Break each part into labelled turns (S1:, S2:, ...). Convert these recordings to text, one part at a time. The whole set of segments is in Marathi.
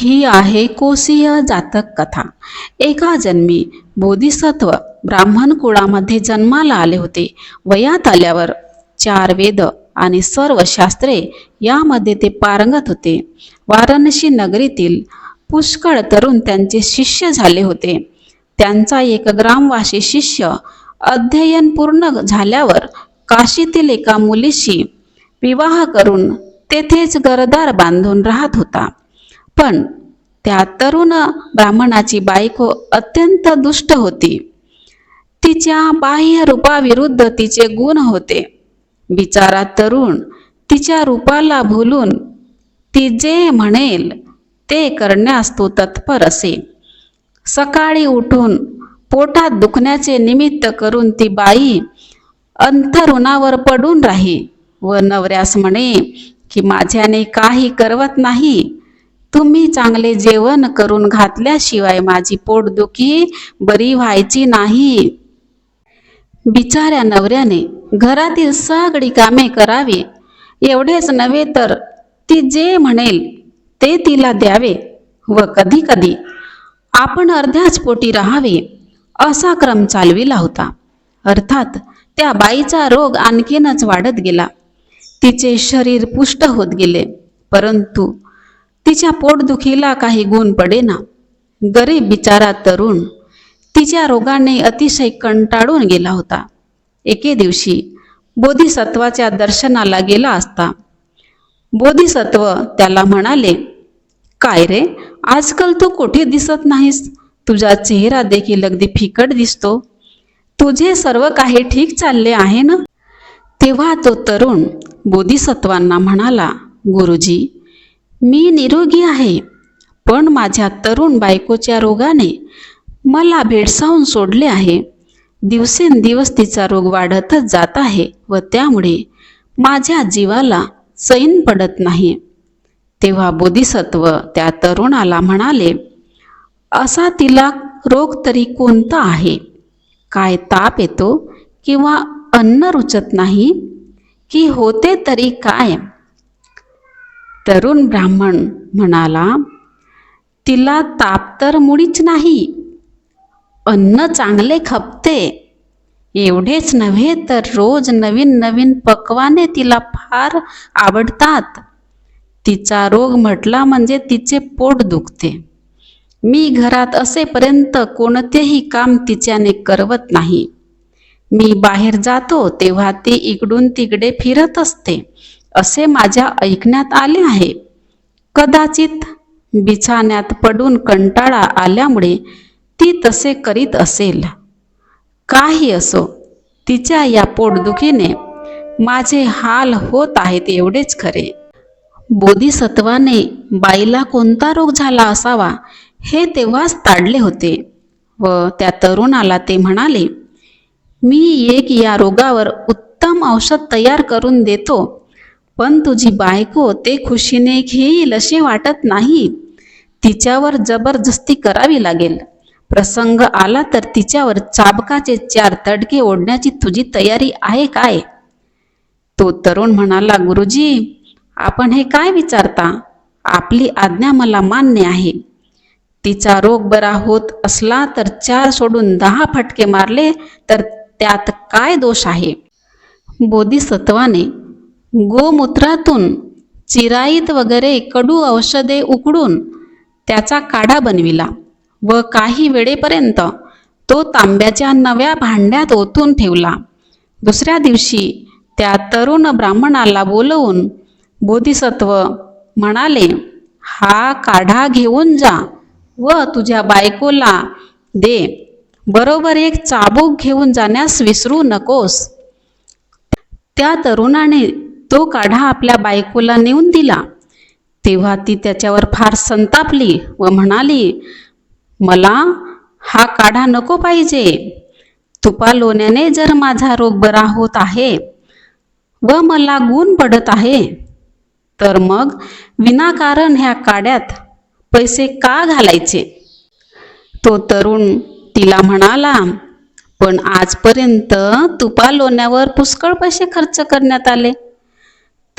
S1: ही आहे कोसीय जातक कथा. एका जन्मी बोधिसत्व ब्राह्मण कुळामध्ये जन्माला आले होते. वयात आल्यावर चार वेद आणि सर्व शास्त्रे यामध्ये ते पारंगत होते. वाराणसी नगरीतील पुष्कळ तरुण त्यांचे शिष्य झाले होते. त्यांचा एक ग्रामवासी शिष्य अध्ययन पूर्ण झाल्यावर काशीतील एका मुलीशी विवाह करून तेथेच गरदार बांधून राहत होता. पण त्या तरुण ब्राह्मणाची बायको अत्यंत दुष्ट होती. तिच्या बाह्य रूपाविरुद्ध तिचे गुण होते. बिचारा तरुण तिच्या रूपाला भुलून ती जे म्हणेल ते करण्यास तो तत्पर असे. सकाळी उठून पोटात दुखण्याचे निमित्त करून ती बाई अंथरुणावर पडून राही व नवऱ्यास म्हणे की माझ्याने काही करवत नाही. तुम्ही चांगले जेवण करून घातल्याशिवाय माझी पोटदुखी बरी व्हायची नाही. बिचाऱ्या नवऱ्याने घरातील सगळी कामे करावी. एवढेच नव्हे तर ती जे म्हणेल ते तिला द्यावे व कधी कधी आपण अर्ध्याच पोटी राहावे असा क्रम चालविला होता. अर्थात त्या बाईचा रोग आणखीनच वाढत गेला. तिचे शरीर पुष्ट होत गेले परंतु तिच्या पोटदुखीला काही गुण पडेना. गरीब बिचारा तरुण तिच्या रोगाने अतिशय कंटाळून गेला होता. एके दिवशी बोधिसत्वाच्या दर्शनाला गेला असता. बोधिसत्व त्याला म्हणाले काय रे आजकाल तू कुठे दिसत नाहीस? तुझा चेहरा देखील अगदी फिकट दिसतो. तुझे सर्व काही ठीक चालले आहे ना? तेव्हा तो तरुण बोधिसत्वांना म्हणाला गुरुजी मी निरोगी आहे. पण माझ्या तरुण बायकोच्या रोगाने मला भेडसावून सोडले आहे. दिवसेंदिवस तिचा रोग वाढतच जात आहे व त्यामुळे माझ्या जीवाला सैन पडत नाही. तेव्हा बोधिसत्व त्या तरुणाला म्हणाले असा तिला रोग तरी कोणता आहे? काय ताप येतो किंवा अन्न रुचत नाही? की होते तरी काय? तरुण ब्राह्मण म्हणाला तिला ताप तर मुळीच नाही अन्न चांगले खपते. एवढेच नव्हे तर रोज नवीन नवीन पक्वाने तिला फार आवडतात. तिचा रोग म्हटला म्हणजे तिचे पोट दुखते. मी घरात असेपर्यंत कोणतेही काम तिच्याने करवत नाही. मी बाहेर जातो तेव्हा ती इकडून तिकडे फिरत असते. असे माझ्या ऐकण्यात आले आहे. कदाचित बिछाण्यात पडून कंटाळा आल्यामुळे ती तसे करीत असेल. काही असो तिच्या या पोटदुखीने माझे हाल होत आहेत एवढेच खरे. बोधिसत्वाने बाईला कोणता रोग झाला असावा हे तेव्हाच ताडले होते व त्या तरुणाला ते म्हणाले मी एक या रोगावर उत्तम औषध तयार करून देतो. पण तुझी बायको ते खुशीने घेईल असे वाटत नाही. तिच्यावर जबरदस्ती करावी लागेल. प्रसंग आला तर तिच्यावर चाबकाचे चार तडके ओढण्याची तुझी तयारी आहे काय? तो तरुण म्हणाला गुरुजी आपण हे काय विचारता? आपली आज्ञा मला मान्य आहे. तिचा रोग बरा होत असला तर चार सोडून दहा फटके मारले तर त्यात काय दोष आहे? बोधिसत्वाने गोमूत्रातून चिराईत वगैरे कडू औषधे उकडून त्याचा काढा बनविला व काही वेळेपर्यंत तो तांब्याच्या नव्या भांड्यात ओतून ठेवला. दुसऱ्या दिवशी त्या तरुण ब्राह्मणाला बोलवून बोधिसत्व म्हणाले हा काढा घेऊन जा व तुझ्या बायकोला दे. बरोबर एक चाबूक घेऊन जाण्यास विसरू नकोस. त्या तरुणाने तो काढा आपल्या बायकोला नेऊन दिला. तेव्हा ती त्याच्यावर फार संतापली व म्हणाली मला हा काढा नको पाहिजे. तुपा लोण्याने जर माझा रोग बरा होत आहे व मला गुण पडत आहे तर मग विनाकारण ह्या काड्यात पैसे का घालायचे? तो तरुण तिला म्हणाला पण आजपर्यंत तुपा लोण्यावर पुष्कळ पैसे खर्च करण्यात आले.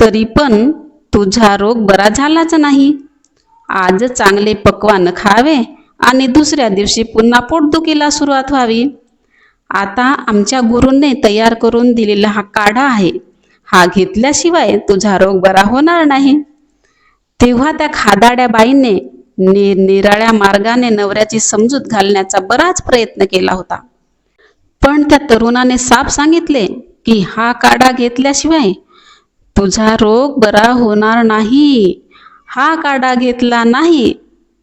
S1: तरी पण तुझा रोग बरा झालाच नाही. आज चांगले पकवान खावे आणि दुसऱ्या दिवशी पुन्हा पोटदुखीला सुरुवात व्हावी. आता आमच्या गुरूंनी तयार करून दिलेला हा काढा आहे. हा घेतल्याशिवाय तुझा रोग बरा होणार नाही. तेव्हा त्या खादाड्या बाईने निरनिराळ्या मार्गाने नवऱ्याची समजूत घालण्याचा बराच प्रयत्न केला होता. पण त्या तरुणाने साफ सांगितले की हा काढा घेतल्याशिवाय तुझा रोग बरा होणार नाही. हा काढा घेतला नाही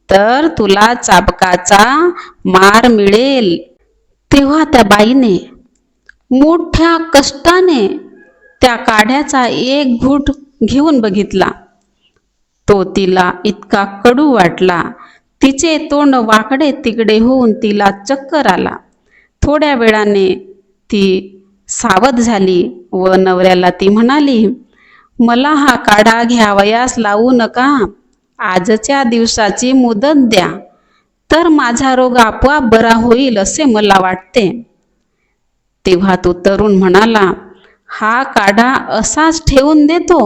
S1: तर तुला चाबकाचा मार मिळेल. तेव्हा त्या बाईने मोठ्या कष्टाने त्या काढ्याचा एक घूट घेऊन बघितला. तो तिला इतका कडू वाटला. तिचे तोंड वाकडे तिकडे होऊन तिला चक्कर आला. थोड्या वेळाने ती सावध झाली व नवऱ्याला ती म्हणाली मला हा काढा घ्यावयास लावू नका. आजच्या दिवसाची मुदत द्या. तर माझा रोग आपोआप बरा होईल असे मला वाटते. तेव्हा तो तरुण म्हणाला हा काढा असाच ठेवून देतो.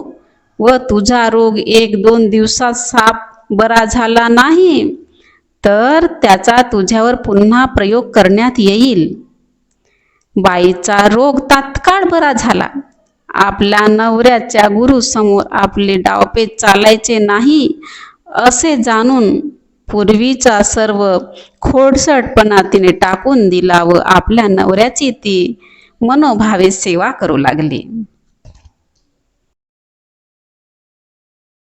S1: व तुझा रोग एक दोन दिवसात साप बरा झाला नाही तर त्याचा तुझ्यावर पुन्हा प्रयोग करण्यात येईल. बाईचा रोग तात्काळ बरा झाला. आपल्या नवऱ्याच्या गुरुसमोर आपले डावपे चालायचे नाही असे जाणून पूर्वीचा सर्व खोडसटपणा तिने टाकून दिला व आपल्या नवऱ्याची ती मनोभावे सेवा करू लागली.